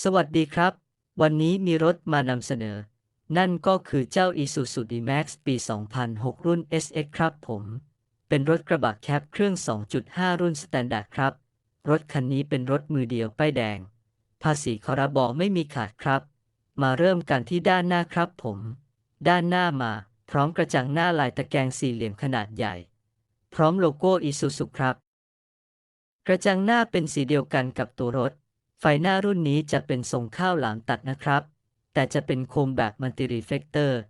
สวัสดีครับ วันนี้มีรถมานำเสนอ นั่นก็คือเจ้า Isuzu D-Max ปี 2006 รุ่น SX ครับผม เป็นรถกระบะแคปเครื่อง 2.5 รุ่นสแตนดาร์ดครับ รถคันนี้เป็นรถมือเดียวป้ายแดง ภาษีคอรบอไม่มีขาดครับ มาเริ่มกันที่ด้านหน้าครับผม ด้านหน้ามา พร้อมกระจังหน้าลายตะแกรงสี่เหลี่ยมขนาดใหญ่ พร้อมโลโก้ Isuzu ครับ กระจังหน้าเป็นสีเดียวกันกับตัวรถ ไฟหน้ารุ่นนี้จะเป็นทรงข้าวหลามตัดนะครับ แต่จะเป็นโคมแบบมัลติรีเฟกเตอร์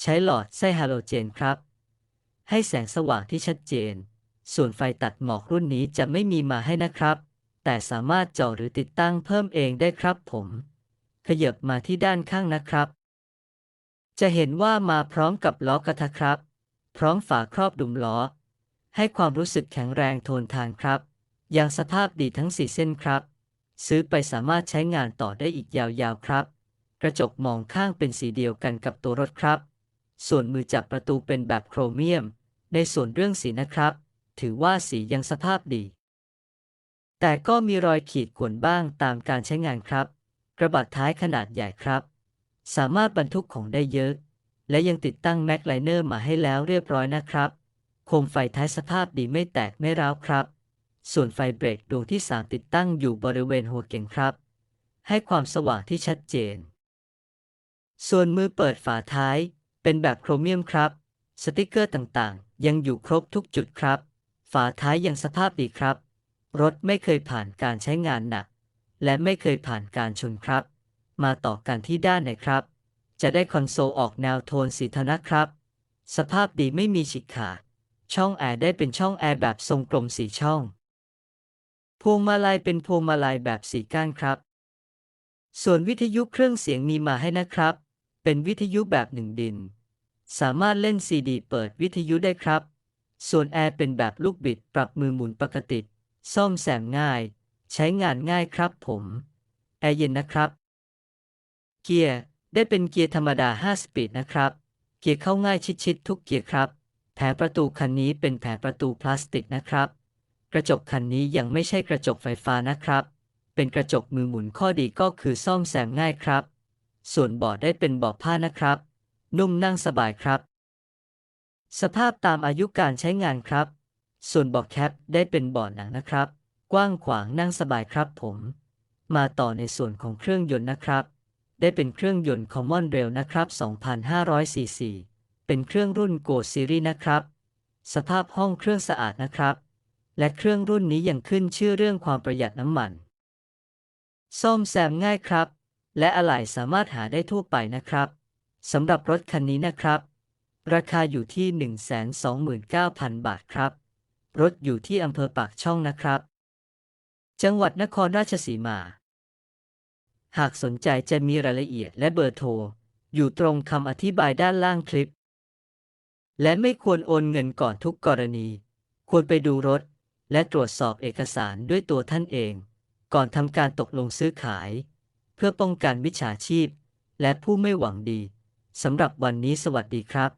ใช้หลอดไส้ฮาโลเจนครับ ให้แสงสว่างที่ชัดเจน ส่วนไฟตัดหมอกรุ่นนี้จะไม่มีมาให้นะครับ แต่สามารถเจาะหรือติดตั้งเพิ่มเองได้ครับผม ขยับมาที่ด้านข้างนะครับ จะเห็นว่ามาพร้อมกับล้อกระทะครับ พร้อมฝาครอบดุมล้อ ให้ความรู้สึกแข็งแรงทนทานครับ ยังสภาพดีทั้ง 4 เส้นครับ ซื้อไปสามารถใช้งานต่อได้อีกยาวๆครับ กระจกมองข้างเป็นสีเดียวกันกับตัวรถครับ ส่วนมือจับประตูเป็นแบบโครเมียม ในส่วนเรื่องสีนะครับ ถือว่าสียังสภาพดี แต่ก็มีรอยขีดข่วนบ้างตามการใช้งานครับ กระบะท้ายขนาดใหญ่ครับ สามารถบรรทุกของได้เยอะ และยังติดตั้งแม็กไลเนอร์มาให้แล้วเรียบร้อยนะครับ โคมไฟท้ายสภาพดีไม่แตกไม่ร้าวครับ ส่วนไฟเบรกดวงที่ 3 ติดตั้งอยู่บริเวณหัวเก่งครับ ให้ความสว่างที่ชัดเจน ส่วนมือเปิดฝาท้าย เป็นแบบโครเมียมครับ สติกเกอร์ต่างๆ ยังอยู่ครบทุกจุดครับ ฝาท้ายยังสภาพดีครับ รถไม่เคยผ่านการใช้งานหนัก และไม่เคยผ่านการชนครับ มาต่อกันที่ด้านไหนครับ จะได้คอนโซลออกแนวโทนสีเทานะครับ สภาพดีไม่มีฉีกขาด ช่องแอร์ได้เป็นช่องแอร์แบบทรงกลมสีช่อง พวงมาลัยเป็นพวงมาลัยแบบสีก้านครับ ส่วนวิทยุเครื่องเสียงมีมาให้นะครับ เป็นวิทยุแบบหนึ่งดิน สามารถเล่นซีดีเปิดวิทยุได้ครับ ส่วนแอร์เป็นแบบลูกบิดปรับมือหมุนปกติ ซ่อมแซมง่าย ใช้งานง่ายครับผม แอร์เย็นนะครับ เกียร์ได้เป็นเกียร์ธรรมดา 5 สปีดนะครับ เกียร์เข้าง่ายชิดๆทุกเกียร์ครับ แผงประตูคันนี้เป็นแผงประตูพลาสติกนะครับ กระจกคันนี้ยังไม่ใช่กระจกไฟฟ้านะครับ เป็นกระจกมือหมุนข้อดีก็คือซ่อมแซมง่ายครับ ส่วนเบาะได้เป็นเบาะผ้านะครับ นุ่มนั่งสบายครับ สภาพตามอายุการใช้งานครับ ส่วนเบาะแคปได้เป็นเบาะหนังนะครับ กว้างขวางนั่งสบายครับผม มาต่อในส่วนของเครื่องยนต์นะครับ ได้เป็นเครื่องยนต์ Common Rail นะครับ 2,500ซีซีเป็นเครื่องรุ่น Go Series นะครับ สภาพห้องเครื่องสะอาดนะครับ และเครื่องรุ่นนี้ยังขึ้นชื่อเรื่องความประหยัดน้ำมัน ซ่อมแซมง่ายครับ และอะไหล่สามารถหาได้ทั่วไปนะครับสำหรับรถคันนี้นะครับ ราคาอยู่ที่ 129,000 บาทครับ รถอยู่ที่อำเภอปากช่องนะครับ จังหวัดนครราชสีมา หากสนใจจะมีรายละเอียดและเบอร์โทร อยู่ตรงคำอธิบายด้านล่างคลิป และไม่ควรโอนเงินก่อนทุกกรณี ควรไปดูรถ และตรวจสอบเอกสารด้วยตัวท่านเอง ก่อนทำการตกลงซื้อขาย เพื่อป้องกันมิจฉาชีพ และผู้ไม่หวังดีสำหรับวันนี้สวัสดีครับ